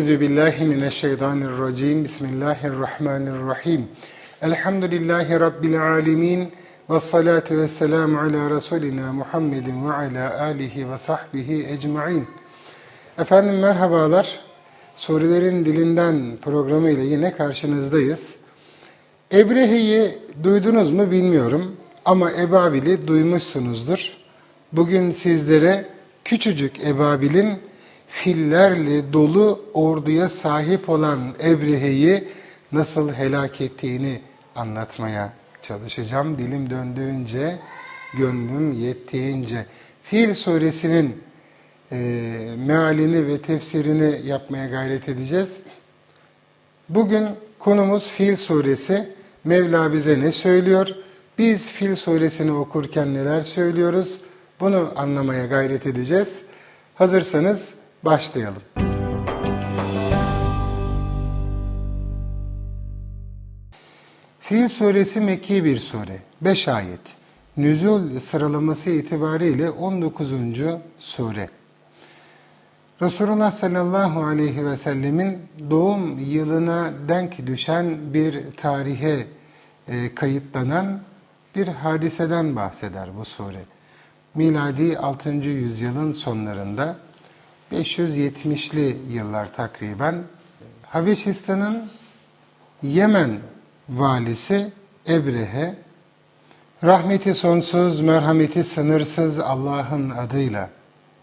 Euzu billahi mineşşeytanirracim. Bismillahirrahmanirrahim. Elhamdülillahi rabbil alamin. Ve salatu ve selamu ala Resulina Muhammedin ve ala alihi ve sahbihi ecmain. Efendim merhabalar. Soruların Dilinden programı ile yine karşınızdayız. Ebrehe'yi duydunuz mu bilmiyorum ama Ebabil'i duymuşsunuzdur. Bugün sizlere küçücük Ebabil'in fillerle dolu orduya sahip olan Ebrehe'yi nasıl helak ettiğini anlatmaya çalışacağım. Dilim döndüğünce, gönlüm yettiğince. Fil suresinin e, mealini ve tefsirini yapmaya gayret edeceğiz. Bugün konumuz Fil suresi. Mevla bize ne söylüyor? Biz Fil suresini okurken neler söylüyoruz? Bunu anlamaya gayret edeceğiz. Hazırsanız başlayalım. Fil suresi Mekki bir sure. 5 ayet. Nüzul sıralaması itibariyle 19. sure. Resulullah sallallahu aleyhi ve sellemin doğum yılına denk düşen bir tarihe e, kayıtlanan bir hadiseden bahseder bu sure. Miladi 6. yüzyılın sonlarında 570'li yıllar takriben Habeşistan'ın Yemen valisi Ebrehe rahmeti sonsuz, merhameti sınırsız Allah'ın adıyla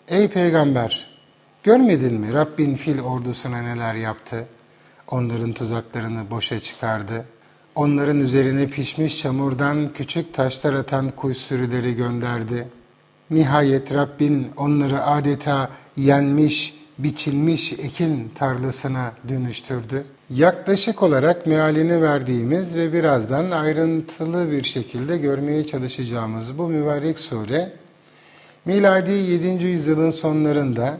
Ey peygamber görmedin mi Rabbin fil ordusuna neler yaptı? Onların tuzaklarını boşa çıkardı. Onların üzerine pişmiş çamurdan küçük taşlar atan kuş sürüleri gönderdi. Nihayet Rabbin onları adeta yenmiş, biçilmiş ekin tarlasına dönüştürdü. Yaklaşık olarak mealini verdiğimiz ve birazdan ayrıntılı bir şekilde görmeye çalışacağımız bu mübarek sure, miladi 7. yüzyılın sonlarında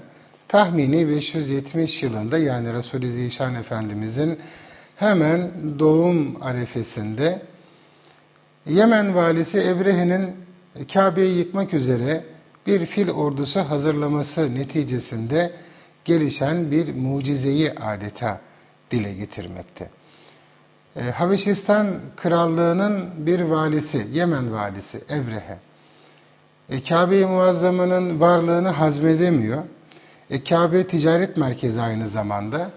tahmini 570 yılında yani Resul-i Zişan Efendimizin hemen doğum arefesinde Yemen valisi Ebrehe'nin Kabe'yi yıkmak üzere bir fil ordusu hazırlaması neticesinde gelişen bir mucizeyi adeta dile getirmekte. E, Habeşistan Krallığı'nın bir valisi, Yemen valisi Ebrehe, e, Kabe-i Muazzama'nın varlığını hazmedemiyor. E, Kabe ticaret merkezi aynı zamanda.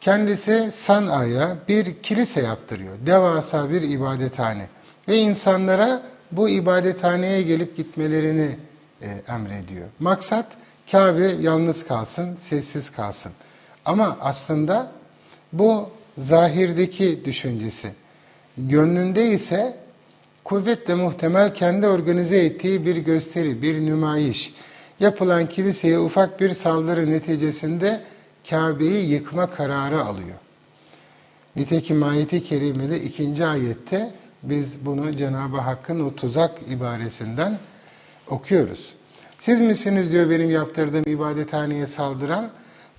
Kendisi San'a'ya bir kilise yaptırıyor. Devasa bir ibadethane. Ve insanlara bu ibadethaneye gelip gitmelerini e, emrediyor. Maksat Kabe yalnız kalsın, sessiz kalsın. Ama aslında bu zahirdeki düşüncesi. Gönlünde ise kuvvetle muhtemel kendi organize ettiği bir gösteri, bir nümayiş. Yapılan kiliseye ufak bir saldırı neticesinde Kabe'yi yıkma kararı alıyor. Nitekim ayeti kerimede ikinci ayette biz bunu Cenab-ı Hakk'ın o tuzak ibaresinden okuyoruz. Siz misiniz diyor benim yaptırdığım ibadethaneye saldıran,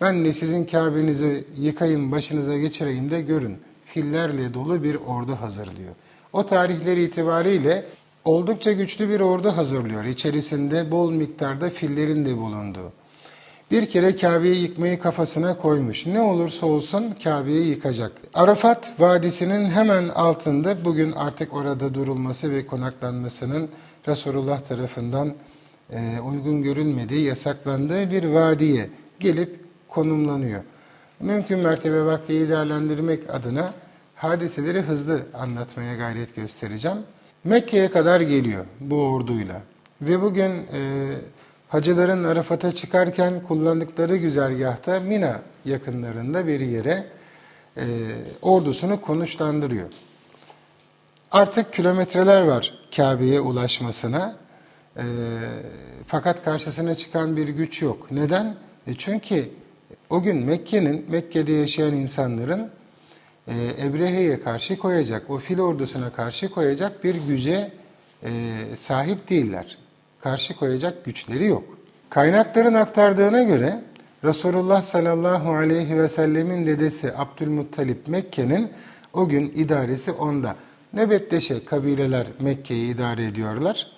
ben de sizin Kabe'nizi yıkayım, başınıza geçireyim de görün. Fillerle dolu bir ordu hazırlıyor. O tarihleri itibariyle oldukça güçlü bir ordu hazırlıyor. İçerisinde bol miktarda fillerin de bulunduğu. Bir kere Kabe'yi yıkmayı kafasına koymuş. Ne olursa olsun Kabe'yi yıkacak. Arafat Vadisi'nin hemen altında bugün artık orada durulması ve konaklanmasının Resulullah tarafından e, uygun görülmediği, yasaklandığı bir vadiye gelip konumlanıyor. Mümkün mertebe vaktiyi değerlendirmek adına hadiseleri hızlı anlatmaya gayret göstereceğim. Mekke'ye kadar geliyor bu orduyla. Ve bugün e, hacıların Arafat'a çıkarken kullandıkları güzergahta Mina yakınlarında bir yere e, ordusunu konuşlandırıyor. Artık kilometreler var Kabe'ye ulaşmasına. E, fakat karşısına çıkan bir güç yok. Neden? E, çünkü o gün Mekke'nin, Mekke'de yaşayan insanların e, Ebrehe'ye karşı koyacak, o fil ordusuna karşı koyacak bir güce e, sahip değiller. Karşı koyacak güçleri yok. Kaynakların aktardığına göre Resulullah sallallahu aleyhi ve sellemin dedesi Abdülmuttalip Mekke'nin o gün idaresi onda. Nöbetleşe kabileler Mekke'yi idare ediyorlar.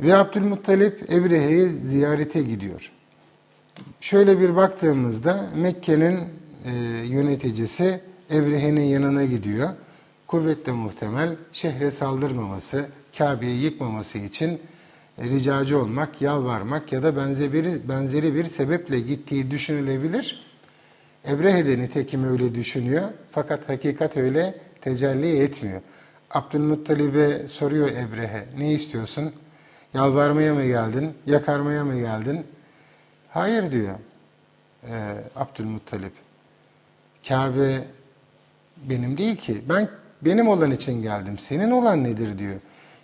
Ve Abdülmuttalip Ebrehe'yi ziyarete gidiyor. Şöyle bir baktığımızda Mekke'nin e, yöneticisi Ebrehe'nin yanına gidiyor. Kuvvetle muhtemel şehre saldırmaması, Kabe'yi yıkmaması için e, ricacı olmak, yalvarmak ya da benzeri benzeri bir sebeple gittiği düşünülebilir. Ebrehe de nitekim öyle düşünüyor fakat hakikat öyle tecelli etmiyor. Abdülmuttalib'e soruyor Ebrehe, ne istiyorsun? Yalvarmaya mı geldin, yakarmaya mı geldin? Hayır diyor e, Abdülmuttalip. Kabe benim değil ki. Ben benim olan için geldim. Senin olan nedir diyor.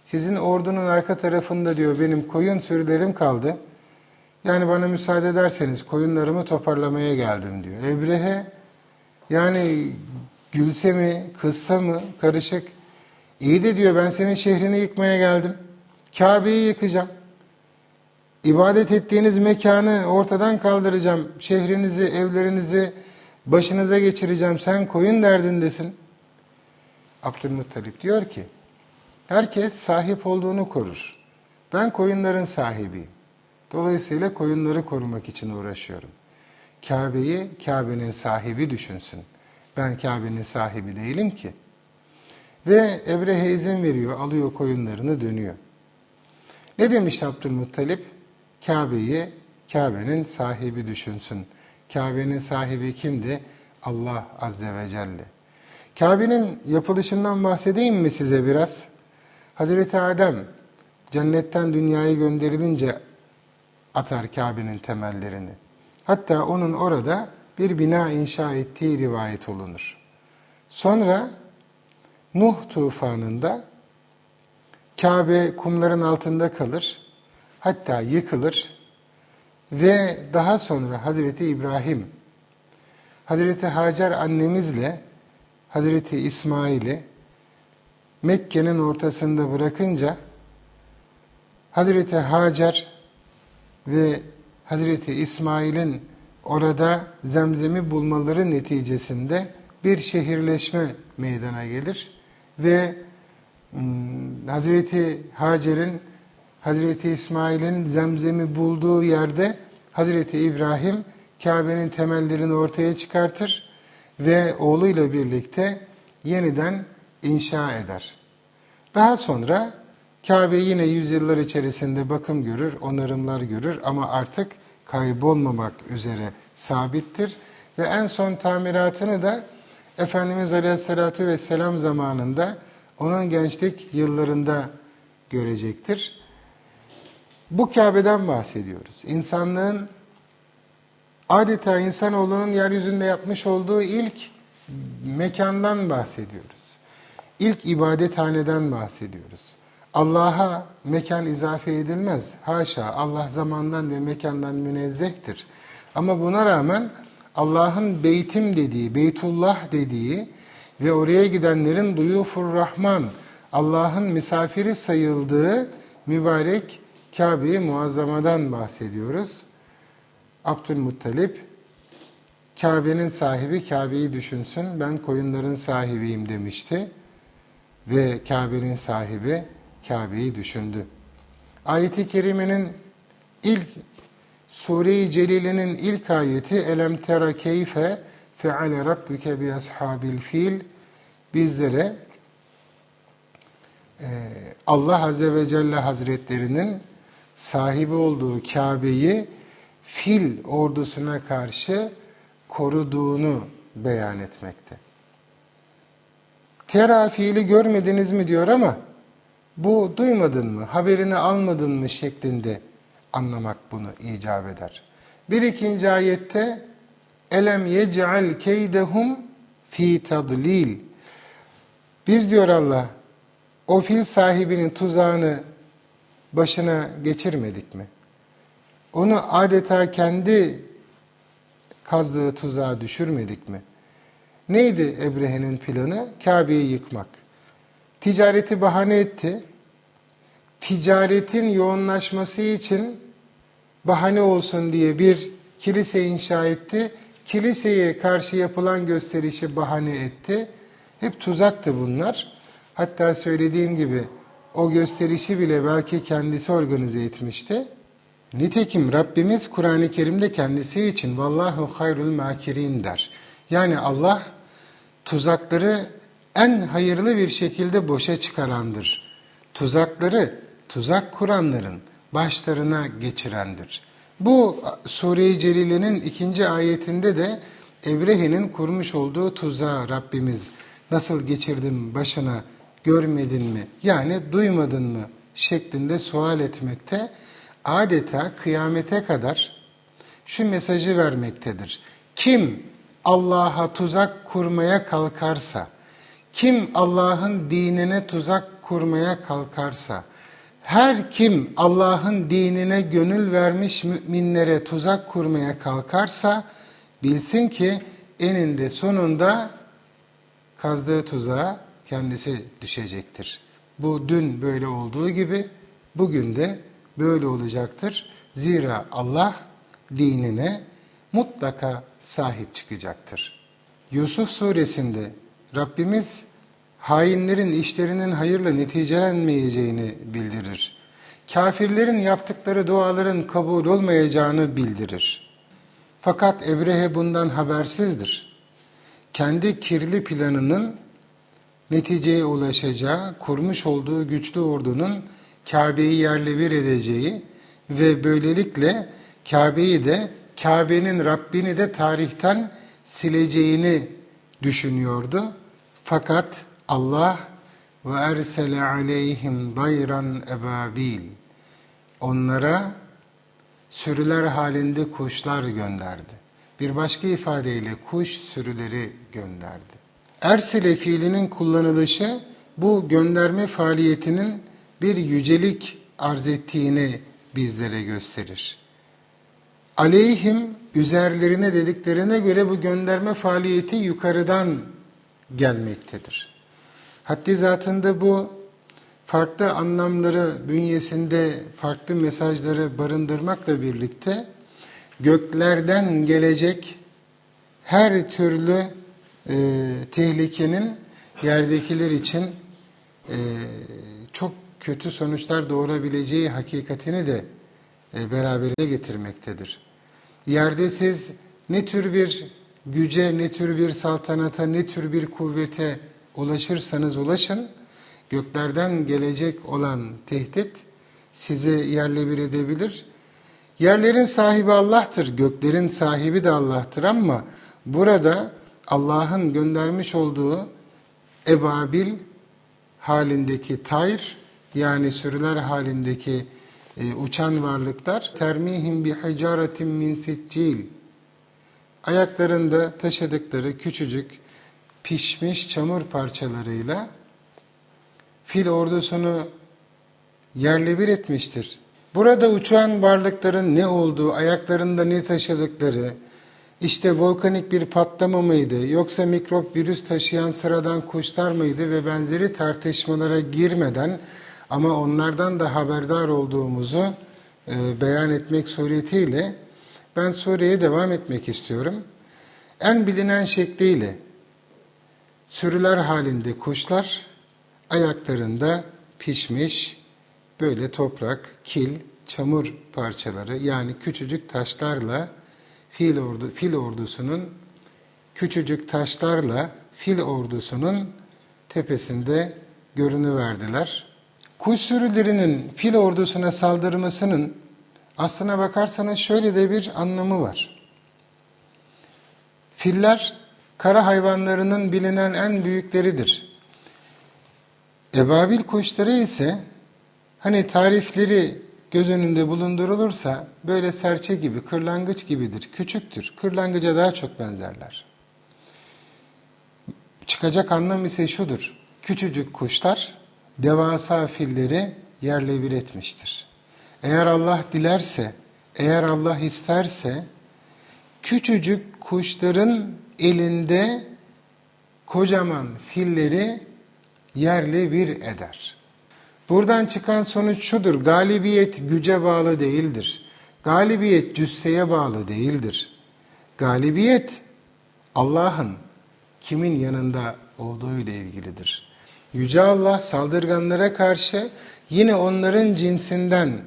Sizin ordunun arka tarafında diyor benim koyun sürülerim kaldı. Yani bana müsaade ederseniz koyunlarımı toparlamaya geldim diyor. Ebrehe yani gülse mi, kızsa mı karışık. İyi de diyor ben senin şehrini yıkmaya geldim. Kabe'yi yıkacağım. İbadet ettiğiniz mekanı ortadan kaldıracağım. Şehrinizi, evlerinizi başınıza geçireceğim. Sen koyun derdindesin. Abdülmuttalip diyor ki, herkes sahip olduğunu korur. Ben koyunların sahibiyim. Dolayısıyla koyunları korumak için uğraşıyorum. Kabe'yi Kabe'nin sahibi düşünsün. Ben Kabe'nin sahibi değilim ki. Ve Ebrehe izin veriyor, alıyor koyunlarını dönüyor. Ne demiş Abdülmuttalip? Kabe'yi Kabe'nin sahibi düşünsün. Kabe'nin sahibi kimdi? Allah Azze ve Celle. Kabe'nin yapılışından bahsedeyim mi size biraz? Hazreti Adem cennetten dünyaya gönderilince atar Kabe'nin temellerini. Hatta onun orada bir bina inşa ettiği rivayet olunur. Sonra Nuh tufanında Kabe kumların altında kalır. Hatta yıkılır. Ve daha sonra Hazreti İbrahim, Hazreti Hacer annemizle Hazreti İsmail'i Mekke'nin ortasında bırakınca Hazreti Hacer ve Hazreti İsmail'in orada zemzemi bulmaları neticesinde bir şehirleşme meydana gelir ve Hazreti Hacer'in Hazreti İsmail'in zemzemi bulduğu yerde Hazreti İbrahim Kabe'nin temellerini ortaya çıkartır ve oğluyla birlikte yeniden inşa eder. Daha sonra Kabe yine yüzyıllar içerisinde bakım görür, onarımlar görür ama artık kaybolmamak üzere sabittir. Ve en son tamiratını da Efendimiz Aleyhisselatü Vesselam zamanında onun gençlik yıllarında görecektir. Bu Kabe'den bahsediyoruz. İnsanlığın adeta insanoğlunun yeryüzünde yapmış olduğu ilk mekandan bahsediyoruz. İlk ibadethaneden bahsediyoruz. Allah'a mekan izafe edilmez. Haşa Allah zamandan ve mekandan münezzehtir. Ama buna rağmen Allah'ın beytim dediği, Beytullah dediği ve oraya gidenlerin duyufur Rahman, Allah'ın misafiri sayıldığı mübarek Kabe-i Muazzama'dan bahsediyoruz. Abdülmuttalip Kabe'nin sahibi Kabe'yi düşünsün ben koyunların sahibiyim demişti. Ve Kabe'nin sahibi Kabe'yi düşündü. Ayet-i Kerime'nin ilk Sure-i Celile'nin ilk ayeti Elem tera keyfe feale rabbuke bi ashabil fil bizlere e, Allah Azze ve Celle Hazretlerinin sahibi olduğu Kabe'yi fil ordusuna karşı koruduğunu beyan etmekte. Tera fiili görmediniz mi diyor ama bu duymadın mı, haberini almadın mı şeklinde anlamak bunu icap eder. Bir ikinci ayette elem yec'al keydehum fi tadlil. Biz diyor Allah o fil sahibinin tuzağını başına geçirmedik mi? Onu adeta kendi kazdığı tuzağa düşürmedik mi? Neydi Ebrehe'nin planı? Kabe'yi yıkmak. Ticareti bahane etti. Ticaretin yoğunlaşması için bahane olsun diye bir kilise inşa etti. Kiliseye karşı yapılan gösterişi bahane etti. Hep tuzaktı bunlar. Hatta söylediğim gibi o gösterişi bile belki kendisi organize etmişti. Nitekim Rabbimiz Kur'an-ı Kerim'de kendisi için vallahu hayrul makirin der. Yani Allah tuzakları en hayırlı bir şekilde boşa çıkarandır. Tuzakları tuzak kuranların başlarına geçirendir. Bu Sure-i Celile'nin ikinci ayetinde de Ebrehe'nin kurmuş olduğu tuzağı Rabbimiz nasıl geçirdim başına görmedin mi yani duymadın mı şeklinde sual etmekte adeta kıyamete kadar şu mesajı vermektedir. Kim Allah'a tuzak kurmaya kalkarsa, kim Allah'ın dinine tuzak kurmaya kalkarsa, her kim Allah'ın dinine gönül vermiş müminlere tuzak kurmaya kalkarsa, bilsin ki eninde sonunda kazdığı tuzağa kendisi düşecektir. Bu dün böyle olduğu gibi bugün de böyle olacaktır. Zira Allah dinine mutlaka sahip çıkacaktır. Yusuf suresinde Rabbimiz hainlerin işlerinin hayırla neticelenmeyeceğini bildirir. Kafirlerin yaptıkları duaların kabul olmayacağını bildirir. Fakat Ebrehe bundan habersizdir. Kendi kirli planının neticeye ulaşacağı, kurmuş olduğu güçlü ordunun Kabe'yi yerle bir edeceği ve böylelikle Kabe'yi de Kabe'nin Rabbini de tarihten sileceğini düşünüyordu. Fakat Allah ve ersele aleyhim dayran ebabil onlara sürüler halinde kuşlar gönderdi. Bir başka ifadeyle kuş sürüleri gönderdi. Ersele fiilinin kullanılışı bu gönderme faaliyetinin bir yücelik arz ettiğini bizlere gösterir. Aleyhim üzerlerine dediklerine göre bu gönderme faaliyeti yukarıdan gelmektedir. Haddi zatında bu farklı anlamları bünyesinde farklı mesajları barındırmakla birlikte göklerden gelecek her türlü e, tehlikenin yerdekiler için e, çok kötü sonuçlar doğurabileceği hakikatini de e, beraberine getirmektedir. Yerde siz ne tür bir güce, ne tür bir saltanata, ne tür bir kuvvete ulaşırsanız ulaşın, göklerden gelecek olan tehdit sizi yerle bir edebilir. Yerlerin sahibi Allah'tır, göklerin sahibi de Allah'tır ama burada Allah'ın göndermiş olduğu ebabil halindeki tayr yani sürüler halindeki e, uçan varlıklar termihim bi hicaretin min siccil ayaklarında taşıdıkları küçücük pişmiş çamur parçalarıyla fil ordusunu yerle bir etmiştir. Burada uçan varlıkların ne olduğu, ayaklarında ne taşıdıkları, işte volkanik bir patlama mıydı, yoksa mikrop virüs taşıyan sıradan kuşlar mıydı ve benzeri tartışmalara girmeden ama onlardan da haberdar olduğumuzu e, beyan etmek suretiyle ben sureye devam etmek istiyorum. En bilinen şekliyle sürüler halinde kuşlar ayaklarında pişmiş böyle toprak, kil, çamur parçaları yani küçücük taşlarla fil, ordu, fil ordusunun küçücük taşlarla fil ordusunun tepesinde görünüverdiler. Kuş sürülerinin fil ordusuna saldırmasının aslına bakarsanız şöyle de bir anlamı var. Filler kara hayvanlarının bilinen en büyükleridir. Ebabil kuşları ise hani tarifleri göz önünde bulundurulursa böyle serçe gibi, kırlangıç gibidir, küçüktür. Kırlangıca daha çok benzerler. Çıkacak anlam ise şudur. Küçücük kuşlar devasa filleri yerle bir etmiştir. Eğer Allah dilerse, eğer Allah isterse küçücük kuşların elinde kocaman filleri yerle bir eder. Buradan çıkan sonuç şudur. Galibiyet güce bağlı değildir. Galibiyet cüsseye bağlı değildir. Galibiyet Allah'ın kimin yanında olduğu ile ilgilidir. Yüce Allah saldırganlara karşı yine onların cinsinden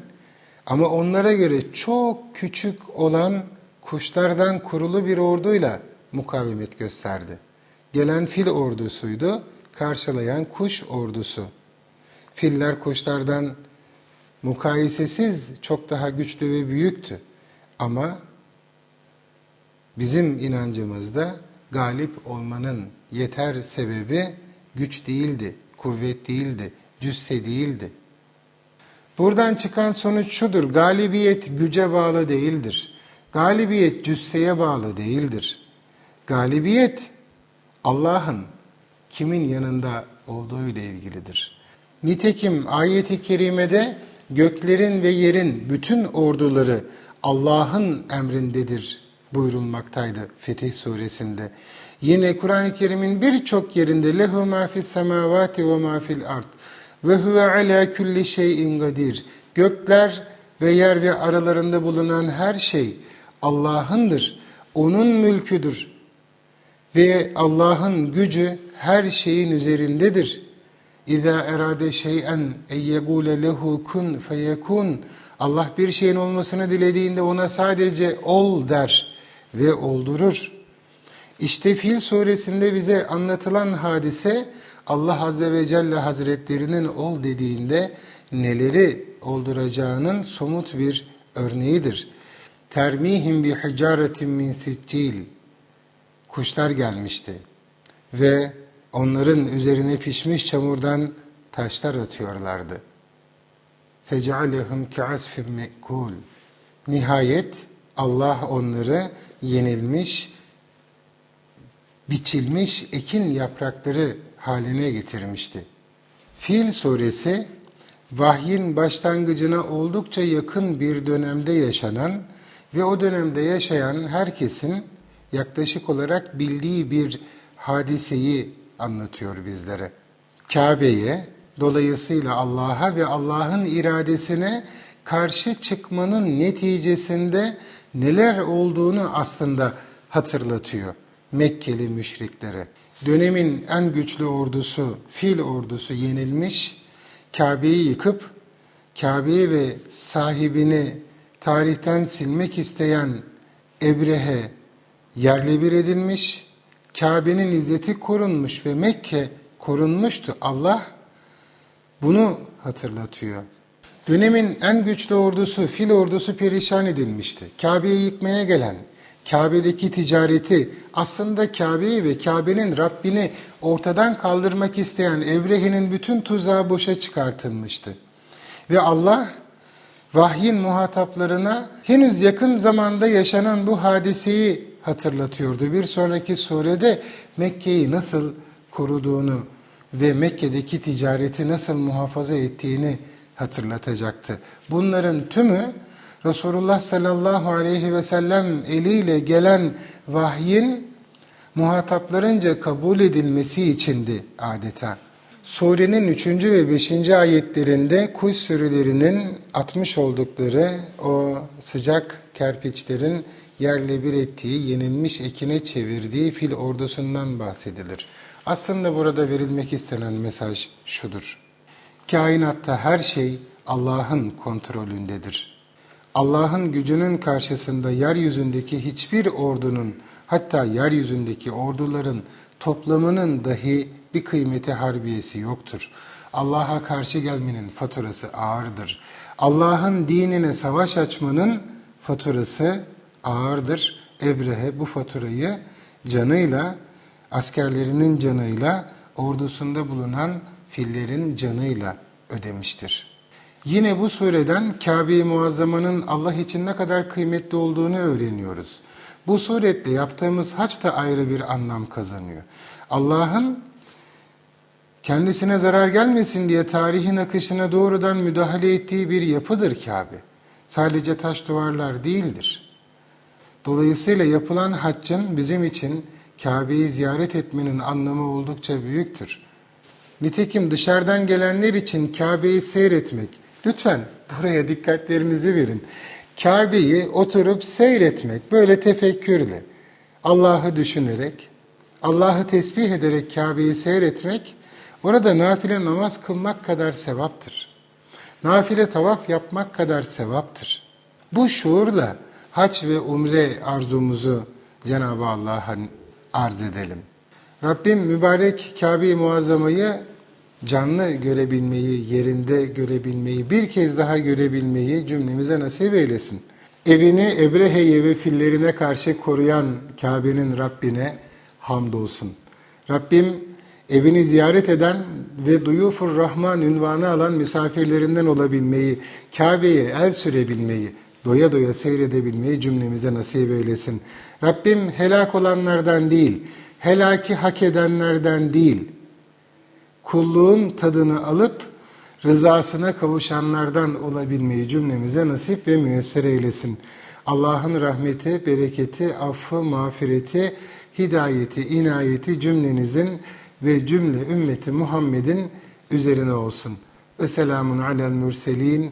Ama onlara göre çok küçük olan kuşlardan kurulu bir orduyla mukavemet gösterdi. Gelen fil ordusuydu, karşılayan kuş ordusu. Filler kuşlardan mukayesesiz çok daha güçlü ve büyüktü. Ama bizim inancımızda galip olmanın yeter sebebi güç değildi, kuvvet değildi, cüsse değildi. Buradan çıkan sonuç şudur, galibiyet güce bağlı değildir. Galibiyet cüsseye bağlı değildir. Galibiyet Allah'ın kimin yanında olduğu ile ilgilidir. Nitekim ayeti kerimede göklerin ve yerin bütün orduları Allah'ın emrindedir buyurulmaktaydı Fetih suresinde. Yine Kur'an-ı Kerim'in birçok yerinde lehu ma fis semavati ve ma fil ard ve huve ala kulli şeyin gadir. Gökler ve yer ve aralarında bulunan her şey Allah'ındır. Onun mülküdür. Ve Allah'ın gücü her şeyin üzerindedir. İza erade şey'en eyyegule lehu kun feyekun. Allah bir şeyin olmasını dilediğinde ona sadece ol der ve oldurur. İşte Fil suresinde bize anlatılan hadise Allah Azze ve Celle Hazretlerinin ol dediğinde neleri olduracağının somut bir örneğidir. Termihim bi hicaretin min siccil. Kuşlar gelmişti ve onların üzerine pişmiş çamurdan taşlar atıyorlardı. Fecealehum ke'asfim me'kul. Nihayet Allah onları yenilmiş, biçilmiş ekin yaprakları haline getirmişti. Fil suresi vahyin başlangıcına oldukça yakın bir dönemde yaşanan ve o dönemde yaşayan herkesin yaklaşık olarak bildiği bir hadiseyi anlatıyor bizlere. Kabe'ye dolayısıyla Allah'a ve Allah'ın iradesine karşı çıkmanın neticesinde neler olduğunu aslında hatırlatıyor Mekkeli müşriklere. Dönemin en güçlü ordusu, fil ordusu yenilmiş, Kabe'yi yıkıp Kabe'yi ve sahibini tarihten silmek isteyen Ebrehe yerle bir edilmiş, Kabe'nin izzeti korunmuş ve Mekke korunmuştu. Allah bunu hatırlatıyor. Dönemin en güçlü ordusu, fil ordusu perişan edilmişti. Kabe'yi yıkmaya gelen, Kabe'deki ticareti, aslında Kabe'yi ve Kabe'nin Rabbini ortadan kaldırmak isteyen Evrehe'nin bütün tuzağı boşa çıkartılmıştı. Ve Allah vahyin muhataplarına henüz yakın zamanda yaşanan bu hadiseyi hatırlatıyordu. Bir sonraki surede Mekke'yi nasıl koruduğunu ve Mekke'deki ticareti nasıl muhafaza ettiğini hatırlatacaktı. Bunların tümü Resulullah sallallahu aleyhi ve sellem eliyle gelen vahyin muhataplarınca kabul edilmesi içindi adeta. Surenin 3. ve 5. ayetlerinde kuş sürülerinin atmış oldukları o sıcak kerpiçlerin yerle bir ettiği, yenilmiş ekine çevirdiği fil ordusundan bahsedilir. Aslında burada verilmek istenen mesaj şudur. Kainatta her şey Allah'ın kontrolündedir. Allah'ın gücünün karşısında yeryüzündeki hiçbir ordunun hatta yeryüzündeki orduların toplamının dahi bir kıymeti harbiyesi yoktur. Allah'a karşı gelmenin faturası ağırdır. Allah'ın dinine savaş açmanın faturası ağırdır. Ebrehe bu faturayı canıyla, askerlerinin canıyla, ordusunda bulunan fillerin canıyla ödemiştir. Yine bu sureden Kabe-i Muazzama'nın Allah için ne kadar kıymetli olduğunu öğreniyoruz. Bu suretle yaptığımız haç da ayrı bir anlam kazanıyor. Allah'ın kendisine zarar gelmesin diye tarihin akışına doğrudan müdahale ettiği bir yapıdır Kabe. Sadece taş duvarlar değildir. Dolayısıyla yapılan haccın bizim için Kabe'yi ziyaret etmenin anlamı oldukça büyüktür. Nitekim dışarıdan gelenler için Kabe'yi seyretmek, lütfen buraya dikkatlerinizi verin. Kabe'yi oturup seyretmek, böyle tefekkürle, Allah'ı düşünerek, Allah'ı tesbih ederek Kabe'yi seyretmek, orada nafile namaz kılmak kadar sevaptır. nafile tavaf yapmak kadar sevaptır. Bu şuurla hac ve umre arzumuzu Cenab-ı Allah'a arz edelim. Rabbim mübarek Kabe-i Muazzama'yı canlı görebilmeyi, yerinde görebilmeyi, bir kez daha görebilmeyi cümlemize nasip eylesin. Evini Ebrehe'ye ve fillerine karşı koruyan Kabe'nin Rabbine hamdolsun. Rabbim evini ziyaret eden ve Duyufur Rahman ünvanı alan misafirlerinden olabilmeyi, Kabe'ye el sürebilmeyi, doya doya seyredebilmeyi cümlemize nasip eylesin. Rabbim helak olanlardan değil, helaki hak edenlerden değil, kulluğun tadını alıp rızasına kavuşanlardan olabilmeyi cümlemize nasip ve müyesser eylesin. Allah'ın rahmeti, bereketi, affı, mağfireti, hidayeti, inayeti cümlenizin ve cümle ümmeti Muhammed'in üzerine olsun. Ve selamun alel mürselin